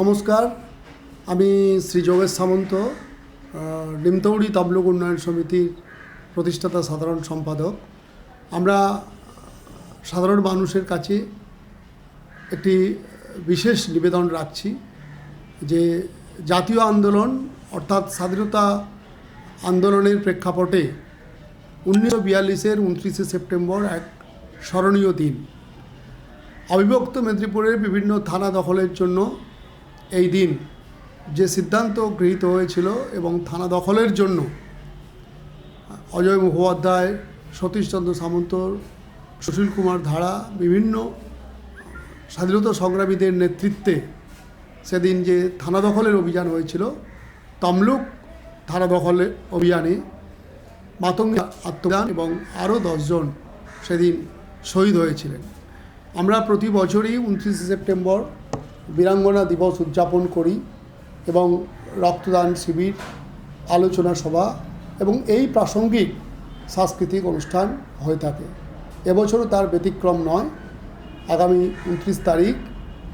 নমস্কার, আমি শ্রী যোগেশ সামন্ত ডিমতৌড়ি তাবলুক উন্নয়ন সমিতির প্রতিষ্ঠাতা সাধারণ সম্পাদক। আমরা সাধারণ মানুষের কাছে একটি বিশেষ নিবেদন রাখছি যে জাতীয় আন্দোলন অর্থাৎ স্বাধীনতা আন্দোলনের প্রেক্ষাপটে উনিশশো বিয়াল্লিশের উনত্রিশে সেপ্টেম্বর এক স্মরণীয় দিন। অবিভক্ত মেদিনীপুরের বিভিন্ন থানা দখলের জন্য এই দিন যে সিদ্ধান্ত গৃহীত হয়েছিল এবং থানা দখলের জন্য অজয় মুখোপাধ্যায়, সতীশচন্দ্র সামন্ত, সুশীল কুমার ধারা, বিভিন্ন স্বাধীনতা সংগ্রামীদের নেতৃত্বে সেদিন যে থানা দখলের অভিযান হয়েছিল, তমলুক থানা দখলের অভিযানে মাতঙ্গী আত্মদান এবং আরও দশজন সেদিন শহীদ হয়েছিলেন। আমরা প্রতি বছরই উনত্রিশে সেপ্টেম্বর বীরাঙ্গনা দিবস উদযাপন করি এবং রক্তদান শিবির, আলোচনা সভা এবং এই প্রাসঙ্গিক সাংস্কৃতিক অনুষ্ঠান হয়ে থাকে। এবছরও তার ব্যতিক্রম নয়। আগামী উনত্রিশ তারিখ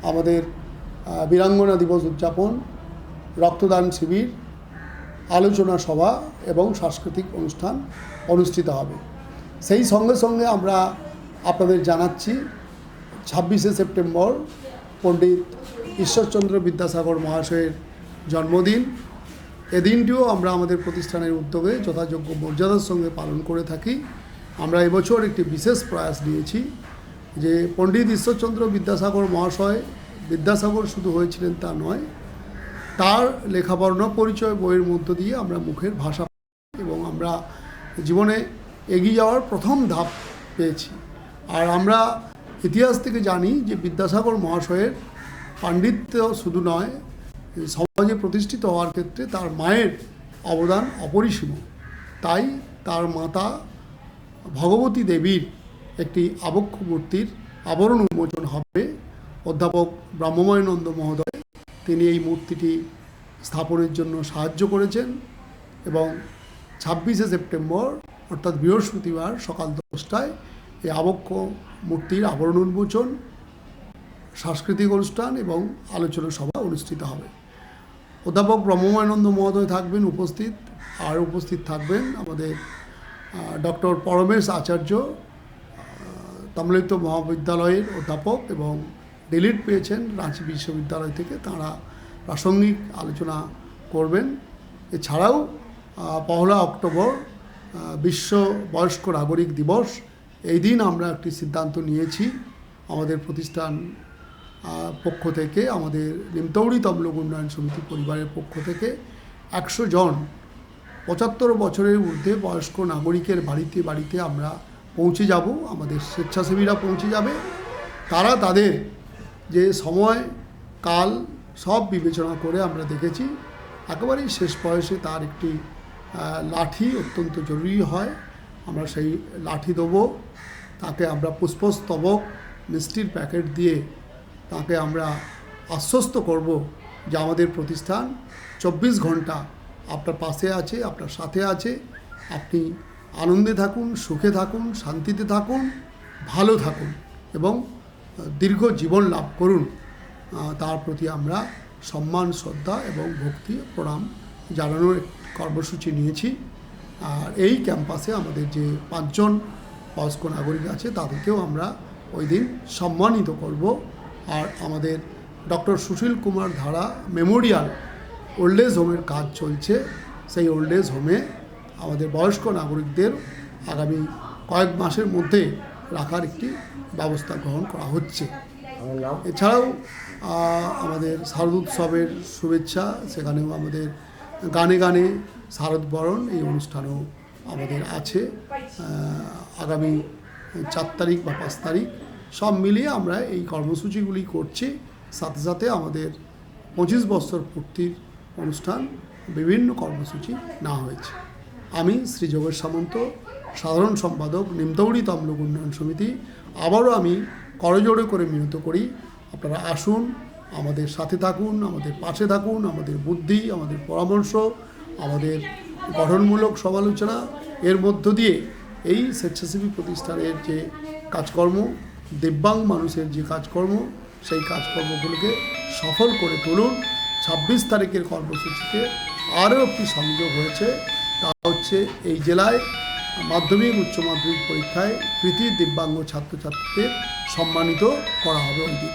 আমাদের বীরাঙ্গনা দিবস উদযাপন, রক্তদান শিবির, আলোচনা সভা এবং সাংস্কৃতিক অনুষ্ঠান অনুষ্ঠিত হবে। সেই সঙ্গে সঙ্গে আমরা আপনাদের জানাচ্ছি ছাব্বিশে সেপ্টেম্বর পণ্ডিত ঈশ্বরচন্দ্র বিদ্যাসাগর মহাশয়ের জন্মদিন। এদিনটিও আমরা আমাদের প্রতিষ্ঠানের উদ্যোগে যথাযোগ্য মর্যাদার সঙ্গে পালন করে থাকি। আমরা এবছর একটি বিশেষ প্রয়াস নিয়েছি যে পণ্ডিত ঈশ্বরচন্দ্র বিদ্যাসাগর মহাশয়, বিদ্যাসাগর শুধু হয়েছিলেন তা নয়, তার লেখাবর্ণ পরিচয় বইয়ের মধ্য দিয়ে আমরা মুখের ভাষা এবং আমরা জীবনে এগিয়ে যাওয়ার প্রথম ধাপ পেয়েছি। আর আমরা ইতিহাস থেকে জানি যে বিদ্যাসাগর মহাশয়ের পাণ্ডিত্য শুধু নয়, সমাজে প্রতিষ্ঠিত হওয়ার ক্ষেত্রে তার মায়ের অবদান অপরিসীম। তাই তার মাতা ভগবতী দেবীর একটি আবক্ষ মূর্তির আবরণ উন্মোচন হবে। অধ্যাপক ব্রহ্মময়ানন্দ মহোদয়, তিনি এই মূর্তিটি স্থাপনের জন্য সাহায্য করেছেন এবং ছাব্বিশে সেপ্টেম্বর, অর্থাৎ বৃহস্পতিবার সকাল দশটায় এই আবক্ষ মূর্তির আবরণ উন্মোচন, সাংস্কৃতিক অনুষ্ঠান এবং আলোচনা সভা অনুষ্ঠিত হবে। অধ্যাপক ব্রহ্মমানন্দ মহোদয় থাকবেন উপস্থিত, আর উপস্থিত থাকবেন আমাদের ডক্টর পরমেশ আচার্য তাম্রলিপ্ত মহাবিদ্যালয়ের অধ্যাপক এবং ডিলিট পেয়েছেন রাঁচি বিশ্ববিদ্যালয় থেকে, তাঁরা প্রাসঙ্গিক আলোচনা করবেন। এছাড়াও পহলা অক্টোবর বিশ্ব বয়স্ক নাগরিক দিবস এই দিন আমরা একটি সিদ্ধান্ত নিয়েছি আমাদের প্রতিষ্ঠান পক্ষ থেকে, আমাদের নিমতৌড়ি তমলুক উন্নয়ন সমিতি পরিবারের পক্ষ থেকে একশো জন পঁচাত্তর বছরের ঊর্ধ্বে বয়স্ক নাগরিকের বাড়িতে বাড়িতে আমরা পৌঁছে যাব, আমাদের স্বেচ্ছাসেবীরা পৌঁছে যাবে। তারা তাদের যে সময়, কাল সব বিবেচনা করে আমরা দেখেছি, একেবারেই শেষ বয়সে তার একটি লাঠি অত্যন্ত জরুরি হয়। আমরা সেই লাঠি দেবো তাকে আমরা পুষ্পস্তবক, মিষ্টির প্যাকেট দিয়ে তাকে আমরা আশ্বস্ত করব যে আমাদের প্রতিষ্ঠান চব্বিশ ঘণ্টা আপনার পাশে আছে, আপনার সাথে আছে। আপনি আনন্দে থাকুন, সুখে থাকুন, শান্তিতে থাকুন, ভালো থাকুন এবং দীর্ঘ জীবন লাভ করুন। তার প্রতি আমরা সম্মান, শ্রদ্ধা এবং ভক্তি, প্রণাম জানানোর কর্মসূচি নিয়েছি। আর এই ক্যাম্পাসে আমাদের যে পাঁচজন বয়স্ক নাগরিক আছে তাদেরকেও আমরা ওই দিন সম্মানিত করব। আর আমাদের ডক্টর সুশীল কুমার ধারা মেমোরিয়াল ওল্ড এজ হোমের কাজ চলছে। সেই ওল্ড এজ হোমে আমাদের বয়স্ক নাগরিকদের আগামী কয়েক মাসের মধ্যে রাখার একটি ব্যবস্থা গ্রহণ করা হচ্ছে। এছাড়াও আমাদের শারদ উৎসবের শুভেচ্ছা সেখানেও আমাদের গানে গানে শারদ বরণ এই অনুষ্ঠানও আমাদের আছে আগামী চার তারিখ বা পাঁচ তারিখ। সব মিলিয়ে আমরা এই কর্মসূচিগুলি করছি। সাথে সাথে আমাদের পঁচিশ বছর পূর্তির অনুষ্ঠান, বিভিন্ন কর্মসূচি না হয়েছে। আমি শ্রী যোগেশ সামন্ত, সাধারণ সম্পাদক নিমতৌড়ি তমলুক উন্নয়ন সমিতি। আবারও আমি করজোড়ে করে মিনত করি, আপনারা আসুন, আমাদের সাথে থাকুন, আমাদের পাশে থাকুন, আমাদের বুদ্ধি, আমাদের পরামর্শ আমাদের গঠনমূলক সমালোচনা এর মধ্য দিয়ে এই স্বেচ্ছাসেবী প্রতিষ্ঠানের যে কাজকর্ম, দিব্যাং মানুষের যে কাজকর্ম, সেই কাজকর্মগুলোকে সফল করে তুলুন। ছাব্বিশ তারিখের কর্মসূচিতে আরও একটি সংযোগ হয়েছে। তা হচ্ছে এই জেলায় মাধ্যমিক, উচ্চ মাধ্যমিক পরীক্ষায় কৃতি দিব্যাঙ্গ ছাত্রছাত্রীদের সম্মানিত করা হবে। ওই দিন